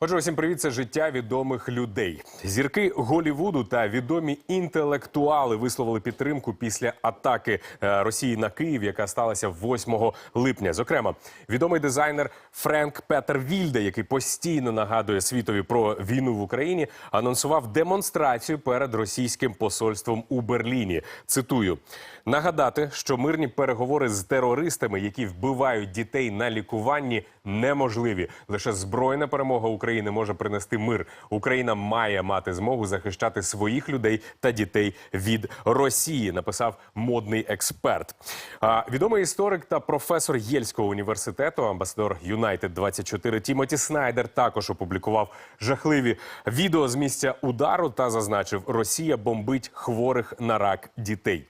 Отже, усім привіт, це життя відомих людей. Зірки Голівуду та відомі інтелектуали висловили підтримку після атаки е, Росії на Київ, яка сталася 8 липня. Зокрема, відомий дизайнер Френк Петер Вільде, який постійно нагадує світові про війну в Україні, анонсував демонстрацію перед російським посольством у Берліні. Цитую: нагадати, що мирні переговори з терористами, які вбивають дітей на лікуванні, неможливі. Лише збройна перемога України може принести мир. Україна має мати змогу захищати своїх людей та дітей від Росії. Написав модний експерт. А, відомий історик та професор Єльського університету, амбасадор Юнайтед 24 Тімоті Снайдер також опублікував жахливі відео з місця удару та зазначив, Росія бомбить хворих на рак дітей.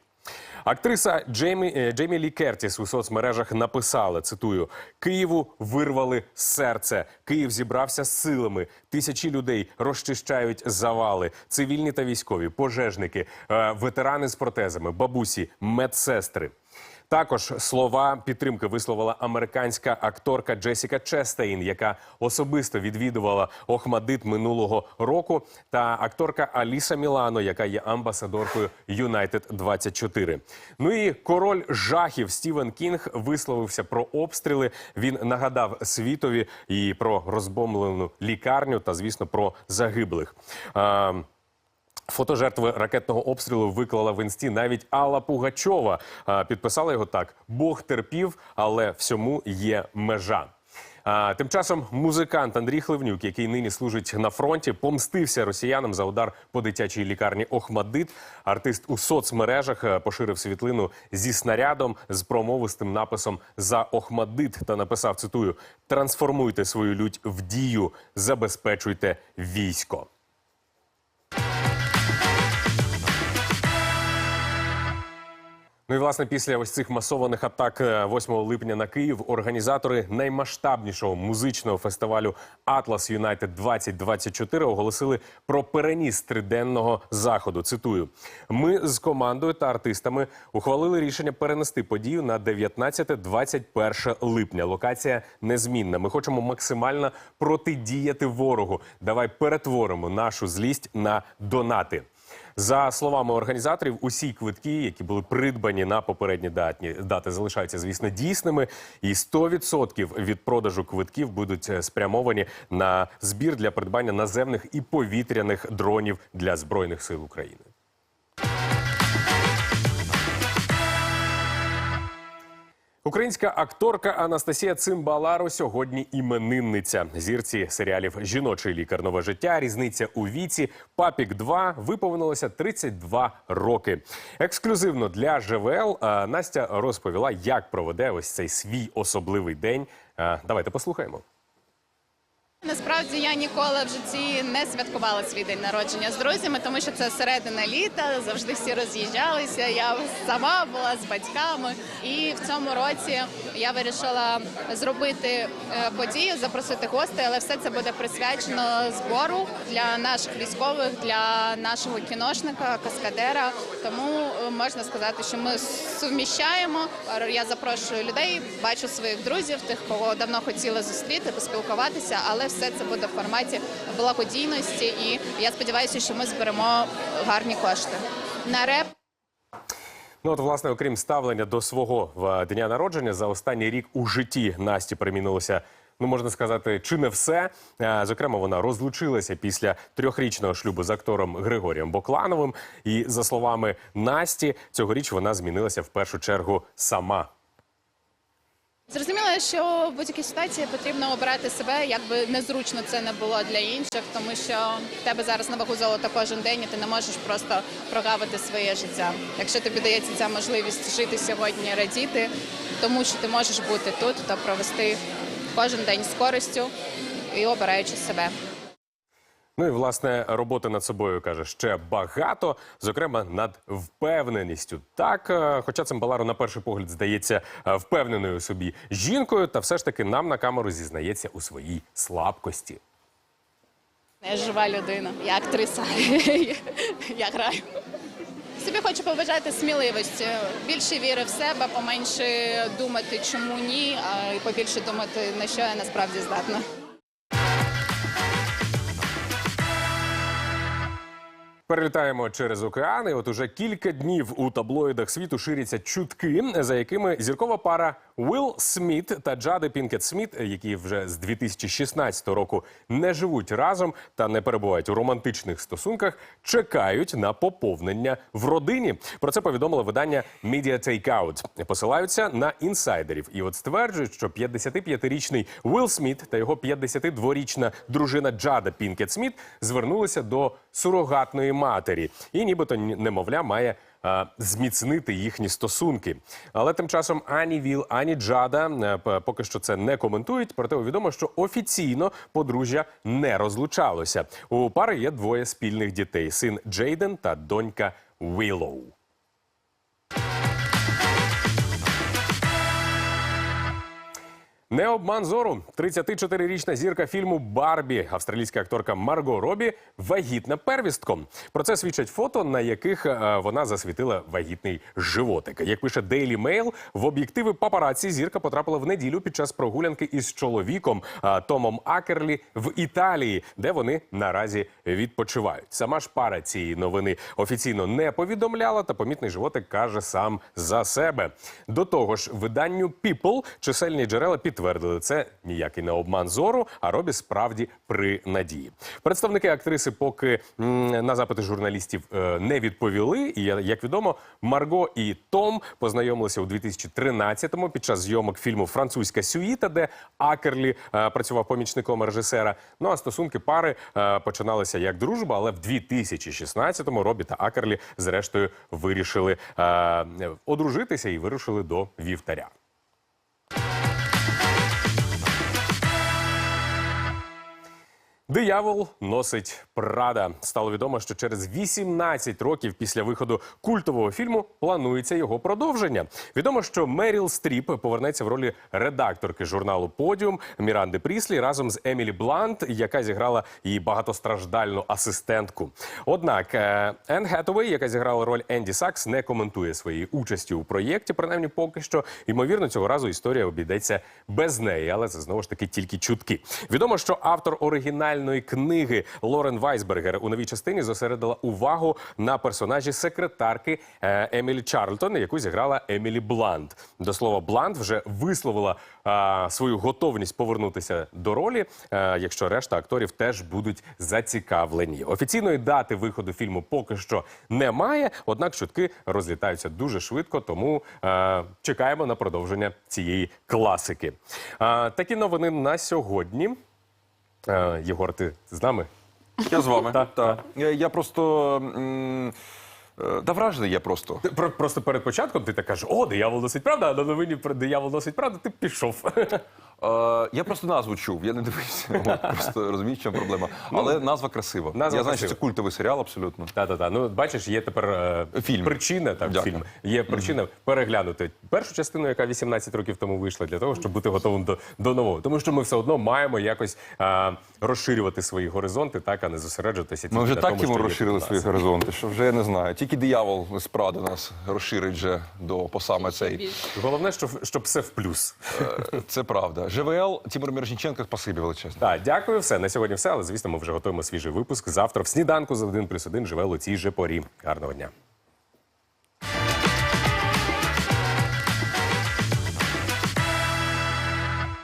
Актриса Джеймі, е, Джеймі Лі Кертіс у соцмережах написала: цитую: Києву вирвали серце. Київ зібрався з силами. Тисячі людей розчищають завали. Цивільні та військові, пожежники, е, ветерани з протезами, бабусі, медсестри. Також слова підтримки висловила американська акторка Джесіка Честейн, яка особисто відвідувала Охмадит минулого року, та акторка Аліса Мілано, яка є амбасадоркою Юнайтед 24 Ну і король жахів Стівен Кінг висловився про обстріли. Він нагадав світові і про розбомблену лікарню, та звісно про загиблих. Фото жертви ракетного обстрілу виклала в інсті навіть Алла Пугачова. Підписала його так: Бог терпів, але всьому є межа. Тим часом музикант Андрій Хливнюк, який нині служить на фронті, помстився росіянам за удар по дитячій лікарні Охмадит. Артист у соцмережах е, поширив світлину зі снарядом з промовистим написом за Охмадит та написав: цитую: трансформуйте свою лють в дію, забезпечуйте військо. Ну і власне після ось цих масованих атак е, 8 липня на Київ організатори наймасштабнішого музичного фестивалю Атлас Юнайтед 2024 оголосили про переніс триденного заходу. Цитую: ми з командою та артистами ухвалили рішення перенести подію на 19-21 липня. Локація незмінна. Ми хочемо максимально протидіяти ворогу. Давай перетворимо нашу злість на донати. За словами організаторів, усі квитки, які були придбані на попередні датні дати, залишаються, звісно, дійсними. І 100% від продажу квитків будуть е, спрямовані на збір для придбання наземних і повітряних дронів для збройних сил України. Українська акторка Анастасія Цимбаларо сьогодні іменинниця. Зірці серіалів Жіночий лікар нове життя, різниця у віці, Папік 2 виповнилося 32 роки. Ексклюзивно для ЖВЛ Настя розповіла, як проведе ось цей свій особливий день. Давайте послухаємо. Насправді я ніколи в житті не святкувала свій день народження з друзями, тому що це середина літа, завжди всі роз'їжджалися. Я сама була з батьками, і в цьому році я вирішила зробити е, подію, запросити гостей, але все це буде присвячено збору для наших військових, для нашого кіношника, каскадера. Тому е, можна сказати, що ми суміщаємо. Я запрошую людей, бачу своїх друзів, тих, кого давно хотіла зустріти, поспілкуватися, але все це буде в форматі благодійності. І я сподіваюся, що ми зберемо гарні кошти на реп. Ну от, власне, окрім ставлення до свого е, дня народження, за останній рік у житті Насті перемінилося. Ну, можна сказати, чи не все. Е, Зокрема, вона розлучилася після трьохрічного шлюбу з актором Григорієм Боклановим. І за словами Насті, цьогоріч вона змінилася в першу чергу сама. Зрозуміло, що в будь-якій ситуації потрібно обирати себе, як би незручно це не було для інших, тому що в тебе зараз на вагу золота кожен день, і ти не можеш просто прогавити своє життя. Якщо тобі дається ця можливість жити сьогодні, радіти, тому що ти можеш бути тут та провести кожен день з користю і обираючи себе. Ну і власне роботи над собою каже ще багато, зокрема над впевненістю. Так, е, хоча Цимбаларо на перший погляд здається е, впевненою собі жінкою, та все ж таки нам на камеру зізнається у своїй слабкості. Я жива людина, я актриса. я граю. Собі хочу побажати сміливості, більше віри в себе, поменше думати, чому ні, а побільше думати, на що я насправді здатна. Перелітаємо через океани. От уже кілька днів у таблоїдах світу ширяться чутки, за якими зіркова пара Уилл Сміт та Джади Пінкет Сміт, які вже з 2016 року не живуть разом та не перебувають у романтичних стосунках, чекають на поповнення в родині. Про це повідомило видання Media Takeout. Посилаються на інсайдерів і от стверджують, що 55-річний Уилл Сміт та його 52-річна дружина Джада Пінкет Сміт звернулися до сурогатної матері, і нібито немовля має е, зміцнити їхні стосунки. Але тим часом ані Віл, ані Джада е, поки що це не коментують. Проте відомо, що офіційно подружжя не розлучалося. У пари є двоє спільних дітей: син Джейден та донька Вілоу. Не обман зору. 34-річна зірка фільму Барбі, австралійська акторка Марго Робі, вагітна первістком. Про це свідчать фото, на яких е, вона засвітила вагітний животик. Як пише Daily Mail, в об'єктиви папараці зірка потрапила в неділю під час прогулянки із чоловіком е, Томом Акерлі в Італії, де вони наразі відпочивають. Сама ж пара цієї новини офіційно не повідомляла, та помітний животик каже сам за себе. До того ж, виданню People чисельні джерела підтвердили це ніякий не обман зору, а Робі справді при надії. Представники актриси поки на запити журналістів е, не відповіли. І як відомо, Марго і Том познайомилися у 2013-му під час зйомок фільму Французька сюїта, де Акерлі е, працював помічником режисера. Ну а стосунки пари е, починалися як дружба, але в 2016-му Робі та Акерлі зрештою вирішили одружитися і вирушили до вівтаря. Диявол носить Прада. Стало відомо, що через 18 років після виходу культового фільму планується його продовження. Відомо, що Меріл Стріп повернеться в ролі редакторки журналу Подіум Міранди Пріслі разом з Емілі Блант, яка зіграла її багатостраждальну асистентку. Однак е, Енн Гетовей, яка зіграла роль Енді Сакс, не коментує своєї участі у проєкті, принаймні поки що. Ймовірно, цього разу історія обійдеться без неї, але це знову ж таки тільки чутки. Відомо, що автор оригінальної книги Лорен Вайсбергер у новій частині зосередила увагу на персонажі секретарки е, Емілі Чарльтон, яку зіграла Емілі Блант. До слова, Блант вже висловила свою готовність повернутися до ролі, е, якщо решта акторів теж будуть зацікавлені. Офіційної дати виходу фільму поки що немає, однак чутки розлітаються дуже швидко, тому е, чекаємо на продовження цієї класики. Такі новини на сьогодні. Е, Єгор, ти з нами? Я з вами. Так, так. Я, я просто. м, е, Да вражений я просто. Ти про- Просто перед початком ти так кажеш, о, диявол носить правда, а на новині про диявол носить правда, ти пішов. Е, я просто назву чув, я не дивився. Просто розумієш, в чому проблема. Але назва красива. Ну, назва я знаю, що красива. це культовий серіал абсолютно. Та-та-та. Ну, бачиш, є тепер е, Фільм. причина, так, Дякую. фільм. Є причина переглянути першу частину, яка 18 років тому вийшла, для того, щоб бути готовим до, до нового. Тому що ми все одно маємо якось е, розширювати свої горизонти, так, а не зосереджуватися тільки Ми вже на так тому, йому що є розширили у свої нас. горизонти, що вже я не знаю. Тільки диявол з Пради нас розширить вже до по саме цей. Головне, щоб, щоб все в плюс. Е, Це правда. ЖВЛ Тимур Мірошніченко, спасибі величезне. Так, дякую, все. На сьогодні все. Але звісно, ми вже готуємо свіжий випуск. Завтра в сніданку за 1 плюс 1 живе у цій же порі. Гарного дня.